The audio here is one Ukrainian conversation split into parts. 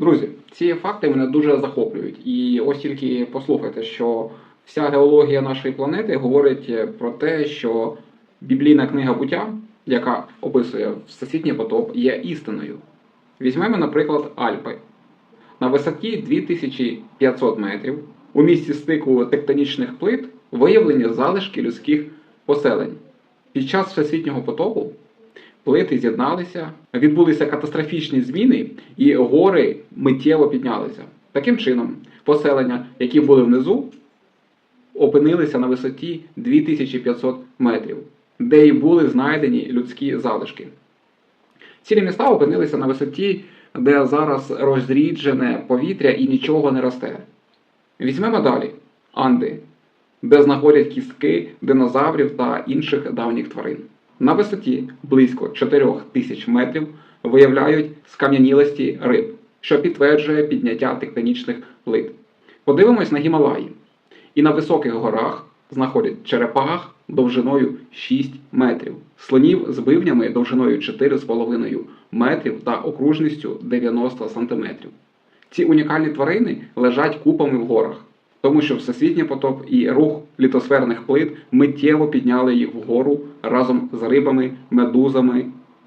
Друзі, ці факти мене дуже захоплюють. І ось тільки послухайте, що вся геологія нашої планети говорить про те, що біблійна книга буття, яка описує всесвітній потоп, є істиною. Візьмемо, наприклад, Альпи. На висоті 2500 метрів у місці стику тектонічних плит виявлені залишки людських поселень. Під час всесвітнього потопу плити з'єдналися, відбулися катастрофічні зміни, і гори миттєво піднялися. Таким чином, поселення, які були внизу, опинилися на висоті 2500 метрів, де і були знайдені людські залишки. Цілі міста опинилися на висоті, де зараз розріджене повітря і нічого не росте. Візьмемо далі Анди, де знаходять кістки динозаврів та інших давніх тварин. На висоті близько 4 тисяч метрів виявляють скам'янілості риб, що підтверджує підняття тектонічних плит. Подивимось на Гімалаї. І на високих горах знаходять черепах довжиною 6 метрів, слонів з бивнями довжиною 4,5 метрів та окружністю 90 сантиметрів. Ці унікальні тварини лежать купами в горах, тому що всесвітній потоп і рух літосферних плит миттєво підняли їх вгору разом з рибами, медузами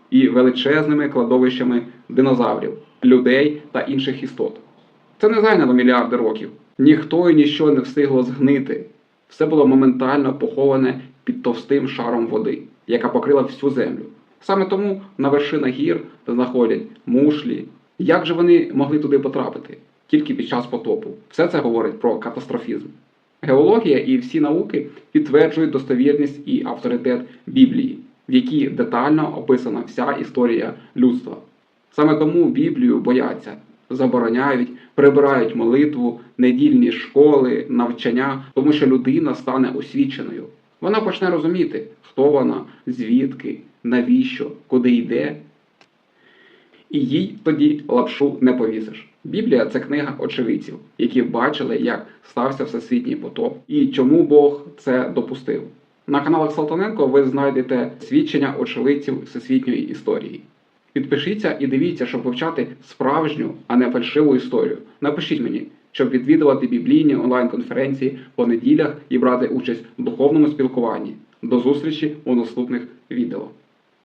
і величезними кладовищами динозаврів, людей та інших істот. Це не зайняло мільярди років. Ніхто і ніщо не встигло згнити. Все було моментально поховане під товстим шаром води, яка покрила всю землю. Саме тому на вершинах гір знаходять мушлі. Як же вони могли туди потрапити? Тільки під час потопу. Все це говорить про катастрофізм. Геологія і всі науки підтверджують достовірність і авторитет Біблії, в якій детально описана вся історія людства. Саме тому Біблію бояться, забороняють, прибирають молитву, недільні школи, навчання, тому що людина стане освіченою. Вона почне розуміти, хто вона, звідки, навіщо, куди йде. І їй тоді лапшу не повісиш. Біблія це книга очевидців, які бачили, як стався всесвітній потоп і чому Бог це допустив. На каналах Салтаненко ви знайдете свідчення очевидців всесвітньої історії. Підпишіться і дивіться, щоб вивчати справжню, а не фальшиву історію. Напишіть мені, щоб відвідувати біблійні онлайн-конференції по неділях і брати участь в духовному спілкуванні. До зустрічі у наступних відео.